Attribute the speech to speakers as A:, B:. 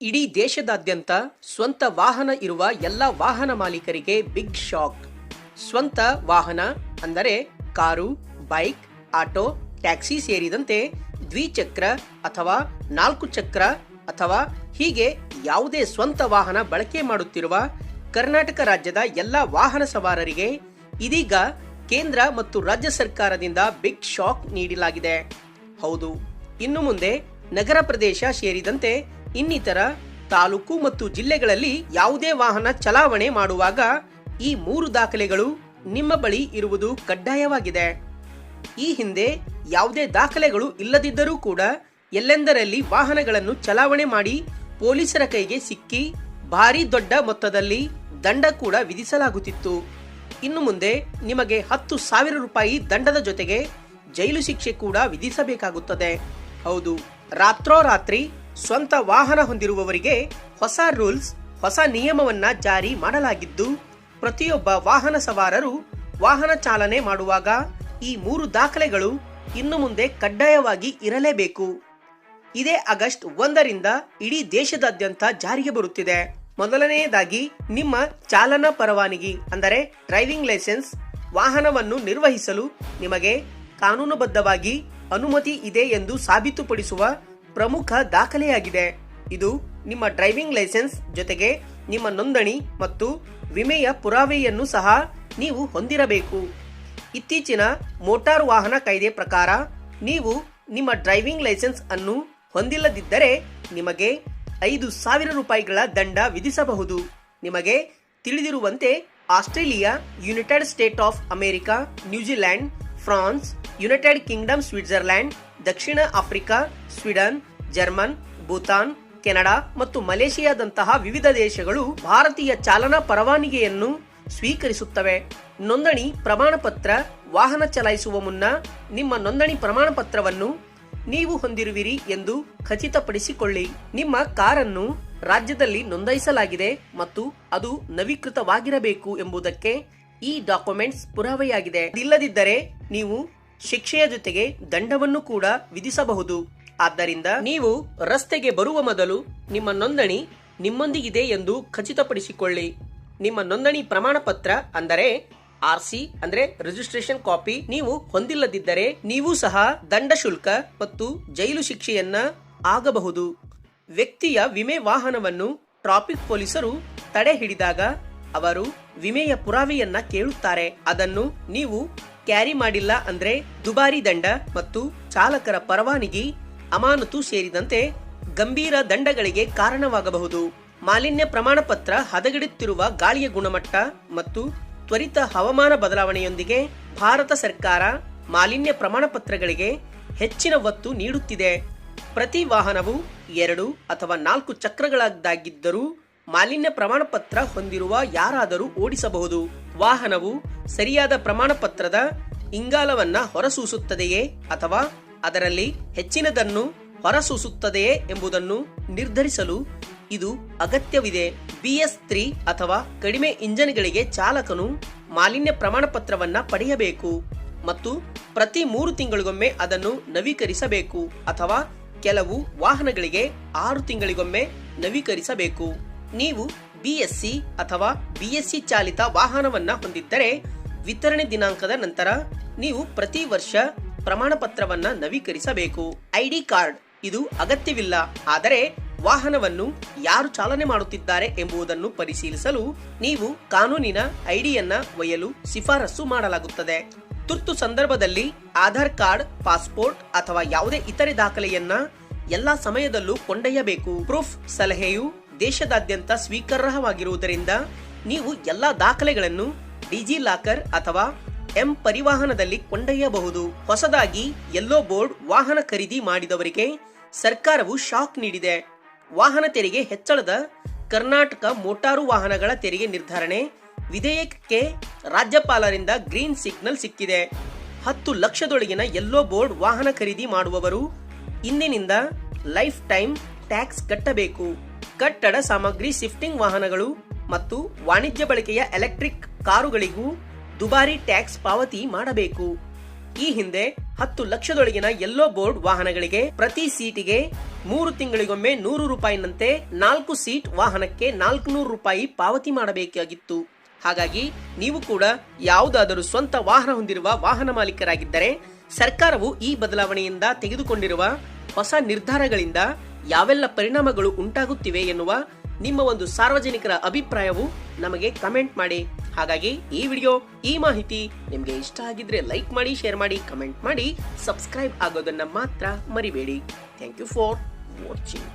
A: ಇಡೀ ದೇಶದಾದ್ಯಂತ ಸ್ವಂತ ವಾಹನ ಇರುವ ಎಲ್ಲ ವಾಹನ ಮಾಲೀಕರಿಗೆ ಬಿಗ್ ಶಾಕ್. ಸ್ವಂತ ವಾಹನ ಅಂದರೆ ಕಾರು, ಬೈಕ್, ಆಟೋ, ಟ್ಯಾಕ್ಸಿ ಸೇರಿದಂತೆ ದ್ವಿಚಕ್ರ ಅಥವಾ ನಾಲ್ಕು ಚಕ್ರ ಅಥವಾ ಹೀಗೆ ಯಾವುದೇ ಸ್ವಂತ ವಾಹನ ಬಳಕೆ ಮಾಡುತ್ತಿರುವ ಕರ್ನಾಟಕ ರಾಜ್ಯದ ಎಲ್ಲ ವಾಹನ ಸವಾರರಿಗೆ ಇದೀಗ ಕೇಂದ್ರ ಮತ್ತು ರಾಜ್ಯ ಸರ್ಕಾರದಿಂದ ಬಿಗ್ ಶಾಕ್ ನೀಡಲಾಗಿದೆ. ಹೌದು, ಇನ್ನು ಮುಂದೆ ನಗರ ಪ್ರದೇಶ ಸೇರಿದಂತೆ ಇನ್ನಿತರ ತಾಲೂಕು ಮತ್ತು ಜಿಲ್ಲೆಗಳಲ್ಲಿ ಯಾವುದೇ ವಾಹನ ಚಲಾವಣೆ ಮಾಡುವಾಗ ಈ ಮೂರು ದಾಖಲೆಗಳು ನಿಮ್ಮ ಬಳಿ ಇರುವುದು ಕಡ್ಡಾಯವಾಗಿದೆ. ಈ ಹಿಂದೆ ಯಾವುದೇ ದಾಖಲೆಗಳು ಇಲ್ಲದಿದ್ದರೂ ಕೂಡ ಎಲ್ಲೆಂದರಲ್ಲಿ ವಾಹನಗಳನ್ನು ಚಲಾವಣೆ ಮಾಡಿ ಪೊಲೀಸರ ಕೈಗೆ ಸಿಕ್ಕಿ ಭಾರಿ ದೊಡ್ಡ ಮೊತ್ತದಲ್ಲಿ ದಂಡ ಕೂಡ ವಿಧಿಸಲಾಗುತ್ತಿತ್ತು. ಇನ್ನು ಮುಂದೆ ನಿಮಗೆ ಹತ್ತು ಸಾವಿರ ರೂಪಾಯಿ ದಂಡದ ಜೊತೆಗೆ ಜೈಲು ಶಿಕ್ಷೆ ಕೂಡ ವಿಧಿಸಬೇಕಾಗುತ್ತದೆ. ಹೌದು, ರಾತ್ರೋರಾತ್ರಿ ಸ್ವಂತ ವಾಹನ ಹೊಂದಿರುವವರಿಗೆ ಹೊಸ ರೂಲ್ಸ್, ಹೊಸ ನಿಯಮವನ್ನ ಜಾರಿ ಮಾಡಲಾಗಿದ್ದು, ಪ್ರತಿಯೊಬ್ಬ ವಾಹನ ಸವಾರರು ವಾಹನ ಚಾಲನೆ ಮಾಡುವಾಗ ಈ ಮೂರು ದಾಖಲೆಗಳು ಇನ್ನು ಮುಂದೆ ಕಡ್ಡಾಯವಾಗಿ ಇರಲೇಬೇಕು. ಇದೇ ಆಗಸ್ಟ್ ಒಂದರಿಂದ ಇಡೀ ದೇಶದಾದ್ಯಂತ ಜಾರಿಗೆ ಬರುತ್ತಿದೆ. ಮೊದಲನೆಯದಾಗಿ ನಿಮ್ಮ ಚಾಲನಾ ಪರವಾನಗಿ, ಅಂದರೆ ಡ್ರೈವಿಂಗ್ ಲೈಸೆನ್ಸ್, ವಾಹನವನ್ನು ನಿರ್ವಹಿಸಲು ನಿಮಗೆ ಕಾನೂನುಬದ್ಧವಾಗಿ ಅನುಮತಿ ಇದೆ ಎಂದು ಸಾಬೀತುಪಡಿಸುವ ಪ್ರಮುಖ ದಾಖಲೆಯಾಗಿದೆ. ಇದು ನಿಮ್ಮ ಡ್ರೈವಿಂಗ್ ಲೈಸೆನ್ಸ್ ಜೊತೆಗೆ ನಿಮ್ಮ ನೋಂದಣಿ ಮತ್ತು ವಿಮೆಯ ಪುರಾವೆಯನ್ನು ಸಹ ನೀವು ಹೊಂದಿರಬೇಕು. ಇತ್ತೀಚಿನ ಮೋಟಾರ್ ವಾಹನ ಕಾಯ್ದೆ ಪ್ರಕಾರ ನೀವು ನಿಮ್ಮ ಡ್ರೈವಿಂಗ್ ಲೈಸೆನ್ಸ್ ಅನ್ನು ಹೊಂದಿಲ್ಲದಿದ್ದರೆ ನಿಮಗೆ ಐದು ಸಾವಿರ ರೂಪಾಯಿಗಳ ದಂಡ ವಿಧಿಸಬಹುದು. ನಿಮಗೆ ತಿಳಿದಿರುವಂತೆ Australia, United State of America New Zealand France, United Kingdom, Switzerland Dakshina Africa, Sweden, German, Bhutan, Canada ಮತ್ತು ಮಲೇಷಿಯಾದಂತಹ ವಿವಿಧ ದೇಶಗಳು ಭಾರತೀಯ ಚಾಲನಾ ಪರವಾನಗಿಯನ್ನು ಸ್ವೀಕರಿಸುತ್ತವೆ. ನೋಂದಣಿ ಪ್ರಮಾಣ ಪತ್ರ ವಾಹನ ಚಲಾಯಿಸುವ ಮುನ್ನ ನಿಮ್ಮ ನೋಂದಣಿ ಪ್ರಮಾಣ ಪತ್ರವನ್ನು ನೀವು ಹೊಂದಿರುವಿರಿ ಎಂದು ಖಚಿತಪಡಿಸಿಕೊಳ್ಳಿ. ನಿಮ್ಮ ಕಾರನ್ನು ರಾಜ್ಯದಲ್ಲಿ ನೋಂದಾಯಿಸಲಾಗಿದೆ ಮತ್ತು ಅದು ನವೀಕೃತವಾಗಿರಬೇಕು ಎಂಬುದಕ್ಕೆ ಈ ಡಾಕ್ಯುಮೆಂಟ್ಸ್ ಪುರಾವೆಯಾಗಿದೆ. ಇಲ್ಲದಿದ್ದರೆ ನೀವು ಶಿಕ್ಷೆಯ ಜೊತೆಗೆ ದಂಡವನ್ನು ಕೂಡ ವಿಧಿಸಬಹುದು. ಆದ್ದರಿಂದ ನೀವು ರಸ್ತೆಗೆ ಬರುವ ಮೊದಲು ನಿಮ್ಮ ನೋಂದಣಿ ನಿಮ್ಮೊಂದಿಗಿದೆ ಎಂದು ಖಚಿತಪಡಿಸಿಕೊಳ್ಳಿ. ನಿಮ್ಮ ನೋಂದಣಿ ಪ್ರಮಾಣ ಪತ್ರ ಅಂದರೆ ಆರ್ ಸಿ ಅಂದ್ರೆ ರಿಜಿಸ್ಟ್ರೇಷನ್ ಕಾಪಿ ನೀವು ಹೊಂದಿಲ್ಲದಿದ್ದರೆ ನೀವು ಸಹ ದಂಡ ಶುಲ್ಕ ಮತ್ತು ಜೈಲು ಶಿಕ್ಷೆಯನ್ನ ಆಗಬಹುದು. ವ್ಯಕ್ತಿಯ ವಿಮೆ ವಾಹನವನ್ನು ಟ್ರಾಫಿಕ್ ಪೊಲೀಸರು ತಡೆ ಹಿಡಿದಾಗ ಅವರು ವಿಮೆಯ ಪುರಾವೆಯನ್ನ ಕೇಳುತ್ತಾರೆ. ಅದನ್ನು ನೀವು ಕ್ಯಾರಿ ಮಾಡಿಲ್ಲ ಅಂದ್ರೆ ದುಬಾರಿ ದಂಡ ಮತ್ತು ಚಾಲಕರ ಪರವಾನಗಿ ಅಮಾನತು ಸೇರಿದಂತೆ ಗಂಭೀರ ದಂಡಗಳಿಗೆ ಕಾರಣವಾಗಬಹುದು. ಮಾಲಿನ್ಯ ಪ್ರಮಾಣ ಪತ್ರ ಹದಗೆಡುತ್ತಿರುವ ಗಾಳಿಯ ಗುಣಮಟ್ಟ ಮತ್ತು ತ್ವರಿತ ಹವಾಮಾನ ಬದಲಾವಣೆಯೊಂದಿಗೆ ಭಾರತ ಸರ್ಕಾರ ಮಾಲಿನ್ಯ ಪ್ರಮಾಣ ಪತ್ರಗಳಿಗೆ ಹೆಚ್ಚಿನ ಒತ್ತು ನೀಡುತ್ತಿದೆ. ಪ್ರತಿ ವಾಹನವು ಎರಡು ಅಥವಾ ನಾಲ್ಕು ಚಕ್ರಗಳದ್ದಾಗಿದ್ದರೂ ಮಾಲಿನ್ಯ ಪ್ರಮಾಣ ಪತ್ರ ಹೊಂದಿರುವ ಯಾರಾದರೂ ಓಡಿಸಬಹುದು. ವಾಹನವು ಸರಿಯಾದ ಪ್ರಮಾಣ ಪತ್ರದ ಇಂಗಾಲವನ್ನ ಹೊರಸೂಸುತ್ತದೆಯೇ ಅಥವಾ ಅದರಲ್ಲಿ ಹೆಚ್ಚಿನದನ್ನು ಹೊರಸೂಸುತ್ತದೆಯೇ ಎಂಬುದನ್ನು ನಿರ್ಧರಿಸಲು ಇದು ಅಗತ್ಯವಿದೆ. ಬಿಎಸ್ ತ್ರೀ ಅಥವಾ ಕಡಿಮೆ ಇಂಜನ್ಗಳಿಗೆ ಚಾಲಕನು ಮಾಲಿನ್ಯ ಪ್ರಮಾಣ ಪತ್ರವನ್ನ ಪಡೆಯಬೇಕು ಮತ್ತು ಪ್ರತಿ ಮೂರು ತಿಂಗಳಿಗೊಮ್ಮೆ ಅದನ್ನು ನವೀಕರಿಸಬೇಕು ಅಥವಾ ಕೆಲವು ವಾಹನಗಳಿಗೆ ಆರು ತಿಂಗಳಿಗೊಮ್ಮೆ ನವೀಕರಿಸಬೇಕು. ನೀವು ಬಿಎಸ್ಸಿ ಅಥವಾ ಬಿಎಸ್ಸಿ ಚಾಲಿತ ವಾಹನವನ್ನ ಹೊಂದಿದ್ದರೆ ವಿತರಣೆ ದಿನಾಂಕದ ನಂತರ ನೀವು ಪ್ರತಿ ವರ್ಷ ಪ್ರಮಾಣ ಪತ್ರವನ್ನ ನವೀಕರಿಸಬೇಕು. ಐಡಿ ಕಾರ್ಡ್ ಇದು ಅಗತ್ಯವಿಲ್ಲ. ಆದರೆ ವಾಹನವನ್ನು ಯಾರು ಚಾಲನೆ ಮಾಡುತ್ತಿದ್ದಾರೆ ಎಂಬುದನ್ನು ಪರಿಶೀಲಿಸಲು ನೀವು ಕಾನೂನಿನ ಐಡಿಯನ್ನ ಒಯ್ಯಲು ಶಿಫಾರಸು ಮಾಡಲಾಗುತ್ತದೆ. ತುರ್ತು ಸಂದರ್ಭದಲ್ಲಿ ಆಧಾರ್ ಕಾರ್ಡ್, ಪಾಸ್ಪೋರ್ಟ್ ಅಥವಾ ಯಾವುದೇ ಇತರೆ ದಾಖಲೆಯನ್ನ ಎಲ್ಲಾ ಸಮಯದಲ್ಲೂ ಕೊಂಡೊಯ್ಯಬೇಕು. ಪ್ರೂಫ್ ಸಲಹೆಯು ದೇಶದಾದ್ಯಂತ ಸ್ವೀಕಾರಾರ್ಹವಾಗಿರುವುದರಿಂದ ನೀವು ಎಲ್ಲ ದಾಖಲೆಗಳನ್ನು ಡಿಜಿ ಲಾಕರ್ ಅಥವಾ ಎಂ ಪರಿವಾಹನದಲ್ಲಿ ಕೊಂಡೊಯ್ಯಬಹುದು. ಹೊಸದಾಗಿ ಯೆಲ್ಲೋ ಬೋರ್ಡ್ ವಾಹನ ಖರೀದಿ ಮಾಡಿದವರಿಗೆ ಸರ್ಕಾರವು ಶಾಕ್ ನೀಡಿದೆ. ವಾಹನ ತೆರಿಗೆ ಹೆಚ್ಚಳದ ಕರ್ನಾಟಕ ಮೋಟಾರು ವಾಹನಗಳ ತೆರಿಗೆ ನಿರ್ಧಾರಣೆ ವಿಧೇಯಕಕ್ಕೆ ರಾಜ್ಯಪಾಲರಿಂದ ಗ್ರೀನ್ ಸಿಗ್ನಲ್ ಸಿಕ್ಕಿದೆ. ಹತ್ತು ಲಕ್ಷದೊಳಗಿನ ಯೆಲ್ಲೋ ಬೋರ್ಡ್ ವಾಹನ ಖರೀದಿ ಮಾಡುವವರು ಇಂದಿನಿಂದ ಲೈಫ್ ಟೈಮ್ ಟ್ಯಾಕ್ಸ್ ಕಟ್ಟಬೇಕು. ಕಟ್ಟಡ ಸಾಮಗ್ರಿ ಶಿಫ್ಟಿಂಗ್ ವಾಹನಗಳು ಮತ್ತು ವಾಣಿಜ್ಯ ಬಳಕೆಯ ಎಲೆಕ್ಟ್ರಿಕ್ ಕಾರುಗಳಿಗೂ ದುಬಾರಿ ಟ್ಯಾಕ್ಸ್ ಪಾವತಿ ಮಾಡಬೇಕು. ಈ ಹಿಂದೆ ಹತ್ತು ಲಕ್ಷದೊಳಗಿನ ಯೆಲ್ಲೋ ಬೋರ್ಡ್ ವಾಹನಗಳಿಗೆ ಪ್ರತಿ ಸೀಟಿಗೆ ಮೂರು ತಿಂಗಳಿಗೊಮ್ಮೆ ನೂರು ರೂಪಾಯಿನಂತೆ ನಾಲ್ಕು ಸೀಟ್ ವಾಹನಕ್ಕೆ ನಾಲ್ಕುನೂರು ರೂಪಾಯಿ ಪಾವತಿ ಮಾಡಬೇಕಾಗಿತ್ತು. ಹಾಗಾಗಿ ನೀವು ಕೂಡ ಯಾವುದಾದರೂ ಸ್ವಂತ ವಾಹನ ಹೊಂದಿರುವ ವಾಹನ ಮಾಲೀಕರಾಗಿದ್ದರೆ ಸರ್ಕಾರವು ಈ ಬದಲಾವಣೆಯಿಂದ ತೆಗೆದುಕೊಂಡಿರುವ ಹೊಸ ನಿರ್ಧಾರಗಳಿಂದ ಯಾವೆಲ್ಲ ಪರಿಣಾಮಗಳು ಉಂಟಾಗುತ್ತಿವೆ ಎನ್ನುವ ನಿಮ್ಮ ಒಂದು ಸಾರ್ವಜನಿಕರ ಅಭಿಪ್ರಾಯವು ನಮಗೆ ಕಮೆಂಟ್ ಮಾಡಿ. ಹಾಗಾಗಿ ಈ ವಿಡಿಯೋ, ಈ ಮಾಹಿತಿ ನಿಮಗೆ ಇಷ್ಟ ಆಗಿದ್ರೆ ಲೈಕ್ ಮಾಡಿ, ಶೇರ್ ಮಾಡಿ, ಕಮೆಂಟ್ ಮಾಡಿ. ಸಬ್ಸ್ಕ್ರೈಬ್ ಆಗೋದನ್ನ ಮಾತ್ರ ಮರಿಬೇಡಿ. Thank you for watching.